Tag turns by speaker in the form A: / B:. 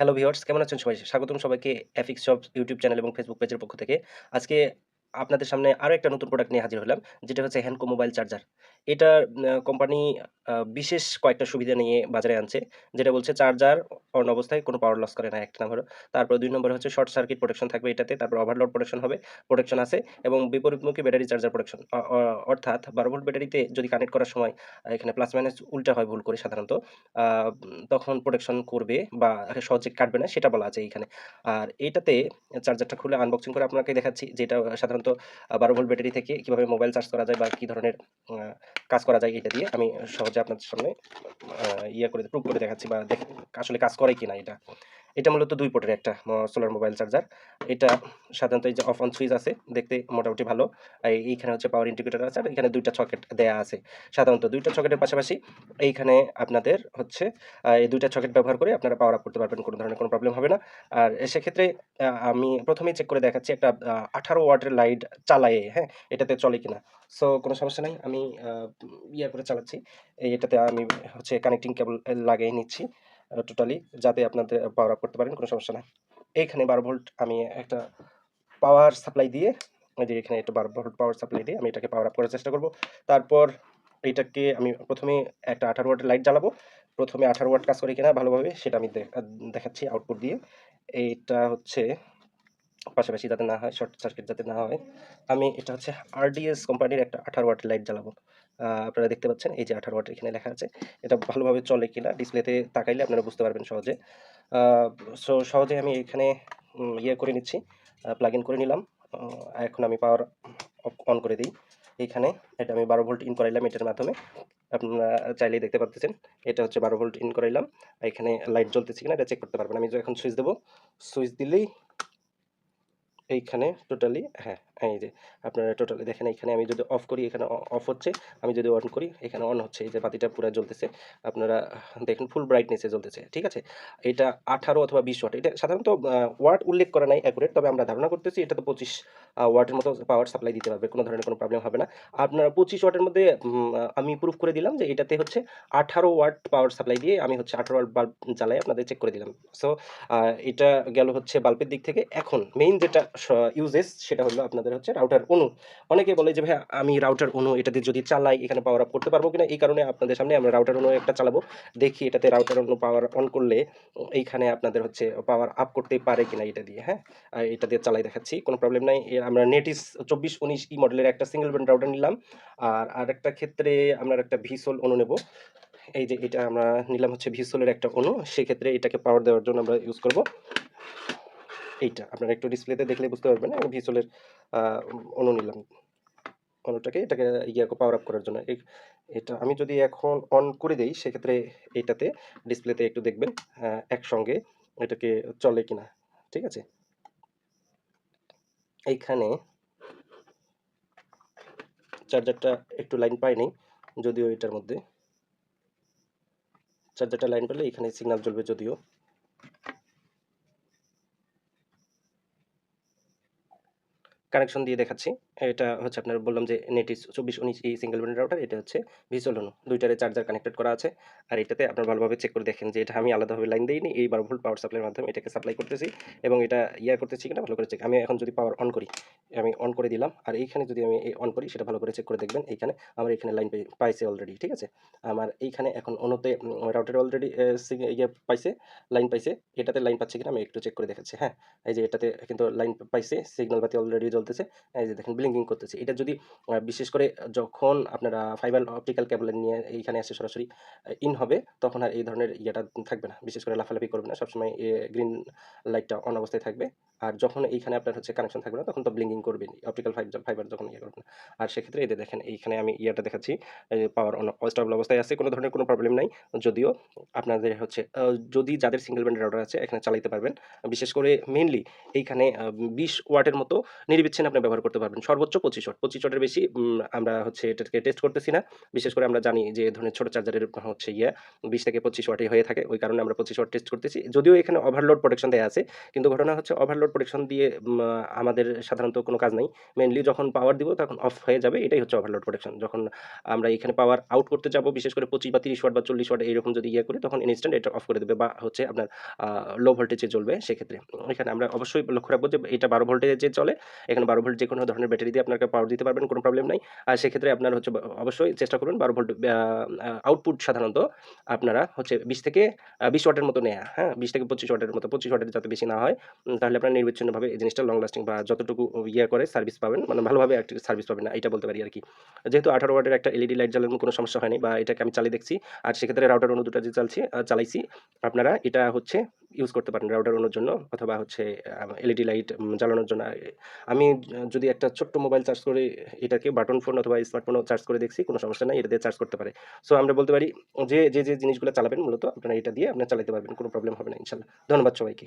A: Hello viewers কেমন আছেন সবাই? স্বাগতম সবাইকে এফিক্স শপ ইউটিউব চ্যানেল এবং ফেসবুক পেজের পক্ষ থেকে। আজকে আপনাদের সামনে আরও একটা নতুন প্রোডাক্ট নিয়ে হাজির হলাম। যেটা হচ্ছে হ্যান্ডকো মোবাইল চার্জার। এটা কোম্পানি বিশেষ কয়েকটা সুবিধা নিয়ে বাজারে আনছে। যেটা বলছে চার্জার অন অবস্থায় কোনো পাওয়ার লস করে না ১ নাম্বার। তারপর দুই নম্বর হচ্ছে শর্ট সার্কিট প্রোটেকশন থাকবে এটাতে। তারপর ওভারলোড প্রোটেকশন হবে, প্রোটেকশন আছে এবং বিপরীতমুখী ব্যাটারি চার্জার প্রোটেকশন। অর্থাৎ ১২ ভোল্ট ব্যাটারিতে যদি কানেক্ট করার সময় এখানে প্লাস মাইনাস উল্টা হয় ভুল করে সাধারণত। তখন প্রোটেকশন করবে বা সহজে কাটবে না সেটা বলা আছে এইখানে। আর এইটাতে চার্জারটা খুলে আনবক্সিং করে আপনাকে দেখাচ্ছি যেটা সাধারণত ১২ ভোল্ট ব্যাটারি থেকে কীভাবে মোবাইল চার্জ করা যায় বা কী ধরনের কাজ করা যায় এটা দিয়ে আমি সহজে আপনাদের সামনে ইয়ে করে প্রুভ করে দেখাচ্ছি বা আসলে কাজ করে কিনা এটা। এটা মূলত দুই পোর্টের একটা সোলার মোবাইল চার্জার। এটা সাধারণত এই যে অফ অন সুইচ আছে দেখতে মোটামুটি ভালো। এইখানে হচ্ছে পাওয়ার ইন্ডিকেটর আছে আর এখানে ২ টা সকেট দেয়া আছে। সাধারণত ২ টা সকেটের পাশাপাশি এইখানে আপনাদের হচ্ছে এই ২ টা সকেট ব্যবহার করে আপনারা পাওয়ার আপ করতে পারবেন। কোনো ধরনের কোনো প্রবলেম হবে না। আর সেক্ষেত্রে আমি প্রথমেই চেক করে দেখাচ্ছি একটা আঠারো ১৮ ওয়াটের লাইট চালায়ে, হ্যাঁ? এটাতে চলে কিনা। সো কোনো সমস্যা নাই। আমি ইয়ে করে চালাচ্ছি। এটাতে আমি হচ্ছে কানেক্টিং কেবল লাগিয়ে নিচ্ছি টোটালি যাতে আপনাদের পাওয়ার আপ করতে পারেন, কোনো সমস্যা না এইখানে ১২ ভোল্ট আমি একটা পাওয়ার সাপ্লাই দিয়ে যে এখানে একটা ১২ ভোল্ট পাওয়ার সাপ্লাই দিয়ে আমি এটাকে পাওয়ার আপ করার চেষ্টা করব। তারপর এটাকে আমি প্রথমে একটা ১৮ ওয়াটের লাইট জ্বালাবো। ১ম এ ১৮ ওয়াট কাজ করে কিনা ভালোভাবে সেটা আমি দেখাচ্ছি আউটপুট দিয়ে। এইটা হচ্ছে পাশাপাশি যাতে না হয়, শর্ট সার্কিট যাতে না হয়। আমি এটা হচ্ছে আরডিএস কোম্পানির একটা ১৮ ওয়াটের লাইট জ্বালাবো। আপনারা দেখতে পাচ্ছেন এই যে ১৮ ওয়াট এখানে লেখা আছে। এটা ভালোভাবে চলে কিনা ডিসপ্লেতে তাকাইলে আপনারা বুঝতে পারবেন সহজে। সো সহজে আমি এখানে ইয়ে করে নিচ্ছি। প্লাগ ইন করে নিলাম। এখন আমি পাওয়ার অন করে দিই এইখানে এটা আমি ১২ ভোল্ট ইন করাইলাম এটার মাধ্যমে। আপনারা চাইলেই দেখতে পারতেছেন। এটা হচ্ছে ১২ ভোল্ট ইন করাইলাম। এখানে লাইট জ্বলতেছে কিনা এটা চেক করতে পারবেন। আমি যখন সুইচ দেবো সুইচ দিলেই এইখানে টোটালি হ্যাঁ, এই যে আপনারা টোটালি দেখেন, এখানে আমি যদি অফ করি, এখানে অফ হচ্ছে। আমি যদি অন করি, এখানে অন হচ্ছে। এই যে বাতিটা পুরা জ্বলতেছে। আপনারা দেখেন ফুল ব্রাইটনেসে জ্বলতেছে। ঠিক আছে? এটা ১৮ অথবা ২০ ওয়াট। এটা সাধারণত ওয়াট উল্লেখ করা নাই অ্যাকুরেট। তবে আমরা ধারণা করতেছি এটা তো পঁচিশ ওয়াটের মতো পাওয়ার সাপ্লাই দিতে পারবে। কোনো ধরনের কোনো প্রবলেম হবে না। আপনারা ২৫ ওয়াটের মধ্যে আমি প্রুফ করে দিলাম যে এটাতে হচ্ছে ১৮ ওয়াট পাওয়ার সাপ্লাই দিয়ে আমি হচ্ছে ১৮ ওয়াট বাল্ব জ্বালায়ে আপনাদের চেক করে দিলাম। সো এটা গেল হচ্ছে বাল্বের দিক থেকে। এখন মেইন যেটা ইউজেস সেটা হলো আপনাদের হচ্ছে রাউটার অনু। অনেকে বলে যে ভাইয়া আমি রাউটার অনু এটা দিয়ে যদি চালাই এখানে পাওয়ার আপ করতে পারব কিনা? এই কারণে আপনাদের সামনে আমরা রাউটার অনু একটা চালাবো। দেখি এটাতে রাউটার অনু পাওয়ার অন করলে এইখানে আপনাদের হচ্ছে পাওয়ার আপ করতে পারে কিনা এটা দিয়ে, হ্যাঁ? এটা দিয়ে চালাই দেখাচ্ছি। কোনো প্রবলেম নাই। আমরা নেটিস ২৪১৯ ই মডেলের একটা সিঙ্গেল ব্যান্ড রাউটার নিলাম। আর আরেকটা ক্ষেত্রে আমরা একটা ভিসোল অনু নেব। এই যে এটা আমরা নিলাম হচ্ছে ভিসোলের একটা অনু। সেক্ষেত্রে এটাকে পাওয়ার দেওয়ার জন্য আমরা ইউজ করব। এইটা, আপনারা একটু ডিসপ্লেতে দেখলেই বুঝতে পারবেন। আমি ভিসোলের অনু নিলাম। অনুটাকে এটাকে ইয়ে পাওয়ার আপ করার জন্য। এটা আমি যদি এখন অন করে দেই, সেক্ষেত্রে এইটাতে ডিসপ্লেতে একটু দেখবেন একসঙ্গে এটাকে চলে কিনা। ঠিক আছে? এইখানে চার্জারটা একটু লাইন পায় নাই। যদিও এটার মধ্যে। চার্জারটা লাইন পেলে এখানে সিগন্যাল জ্বলবে যদিও। কানেকশন দিয়ে দেখাচ্ছি। এটা হচ্ছে আপনার বললাম যে Netis ২৪১৯ E single band router. এটা হচ্ছে ভিসোল অনু। ২ চার্জার কানেক্টেড করা আছে। আর এটাতে আপনার ভালোভাবে চেক করে দেখেন যে এটা আমি আলাদাভাবে লাইন দেইনি। এই ১২ ভোল্ট পাওয়ার সাপ্লাইয়ের মাধ্যমে এটাকে সাপ্লাই করতেছি এবং এটা ইয়া করতেছি কিনা ভালো করে চেক আমি এখন যদি পাওয়ার অন করি, আমি অন করে দিলাম। আর এইখানে যদি আমি অন করি সেটা ভালো করে চেক করে দেখবেন। এইখানে আমার এখানে লাইন পাই পাইছে অলরেডি। ঠিক আছে? আমার এইখানে এখন অন্যতে রাউটারে অলরেডি ইয়ে পাইছে, লাইন পাইছে। এটাতে লাইন পাচ্ছে কিনা আমি একটু চেক করে দেখাচ্ছি। হ্যাঁ? এই যে এটাতে কিন্তু লাইন পাইছে। সিগন্যাল বাতি অলরেডি জ্বলতেছে। এই যে দেখেন ব্লিঙ্কিং করতেছে। এটা যদি বিশেষ করে যখন আপনারা ফাইবার অপটিক্যাল কেবল নিয়ে এইখানে এসে সরাসরি ইন হবে, তখন আর এই ধরনের ইয়েটা থাকবে না। বিশেষ করে লাফালাফি করবে না। সবসময় গ্রিন লাইটটা অন অবস্থায় থাকবে। আর যখন এইখানে আপনার হচ্ছে কানেকশন থাকবে না, তখন তো ব্লিঙ্কিং করবেই। অপটিক্যাল ফাইব ফাইবার যখন ইয়ে করবেন। আর সেক্ষেত্রে এদের দেখেন, এইখানে আমি ইয়েটা দেখাচ্ছি। পাওয়ার অন স্টেবল অবস্থায় আছে। কোনো ধরনের কোনো প্রবলেম নাই। যদিও আপনাদের হচ্ছে যদি যাদের সিঙ্গেল ব্যান্ড রাউটার আছে, এখানে চালাইতে পারবেন। বিশেষ করে মেনলি এইখানে ২০ ওয়াটের মতো নিরবিচ্ছিন্ন আপনি ব্যবহার করতে পারবেন। সর্বোচ্চ 25 ওয়াট। 25 ওয়াটের বেশি আমরা হচ্ছে এটাকে টেস্ট করতেছি না। বিশেষ করে আমরা জানি যে ধরনের ছোট চার্জারের হচ্ছে ইয়ে বিশ থেকে 25 ওয়াটই হয়ে থাকে। ওই কারণে আমরা 25 ওয়াট টেস্ট করতেছি। যদিও এখানে ওভারলোড প্রোটেকশন দেয়া আছে। কিন্তু ঘটনা হচ্ছে ওভারলোড প্রোটেকশন দিয়ে আমাদের সাধারণত কোনো কাজ নাই। মেনলি যখন পাওয়ার দিব তখন অফ হয়ে যাবে। এটাই হচ্ছে ওভারলোড প্রোটেকশন। যখন আমরা এখানে পাওয়ার আউট করতে যাব, বিশেষ করে 25 বা 30 ওয়াট বা 40 ওয়াট এরকম যদি ইয়ে করি, তখন ইনস্ট্যান্ট এটা অফ করে দেবে বা হচ্ছে আপনার লো ভোল্টেজে চলবে সেক্ষেত্রে। এখানে আমরা অবশ্যই লক্ষ্য রাখব যে এটা 12 ভোল্টেজে চলে। এখানে 12 ভোল্ট যে কোনো ধরনের ব্যাটারি দিয়ে আপনাকে পাওয়ার দিতে পারবেন, কোনো প্রবলেম নাই। আর সেক্ষেত্রে আপনার হচ্ছে অবশ্যই চেষ্টা করবেন 12 ভোল্ট আউটপুট সাধারণত আপনারা হচ্ছে 20 থেকে বিশ 20 ওয়াটের মতো নেয়া, হ্যাঁ? 20 থেকে 25 ওয়াটের মতো। 25 ওয়াটের যাতে বেশি না হয়। তাহলে আপনার নির্বিচ্ছিন্নভাবে এই জিনিসটা লং লাস্টিং বা যতটুকু ইয়ে করে সার্ভিস পাবেন, মানে ভালোভাবে আরকি সার্ভিস পাবেন না, এটা বলতে পারি আর কি যেহেতু 18 ওয়াটের একটা এলইডি লাইট জ্বালানো কোনো সমস্যা হয়নি বা এটাকে আমি চালিয়ে দেখছি। আর সেক্ষেত্রে রাউটার অন্য ২ টা যে চালছি চালাইছি, আপনারা এটা হচ্ছে ইউজ করতে পারেন রাউটার অন্যর জন্য অথবা হচ্ছে এলইডি লাইট জ্বালানোর জন্য। আমি যদি একটা ছোট্ট মোবাইল চার্জ করে এটাকে বাটন ফোন অথবা স্মার্টফোনও চার্জ করে দেখছি, কোনো সমস্যা নাই। এটা দিয়ে চার্জ করতে পারে। সো আমরা বলতে পারি যে, যে, যে জিনিসগুলো চালাবেন মূলত আপনারা এটা দিয়ে আপনারা চালাতে পারবেন। কোনো প্রবলেম হবে না ইনশাল্লাহ ধন্যবাদ সবাইকে।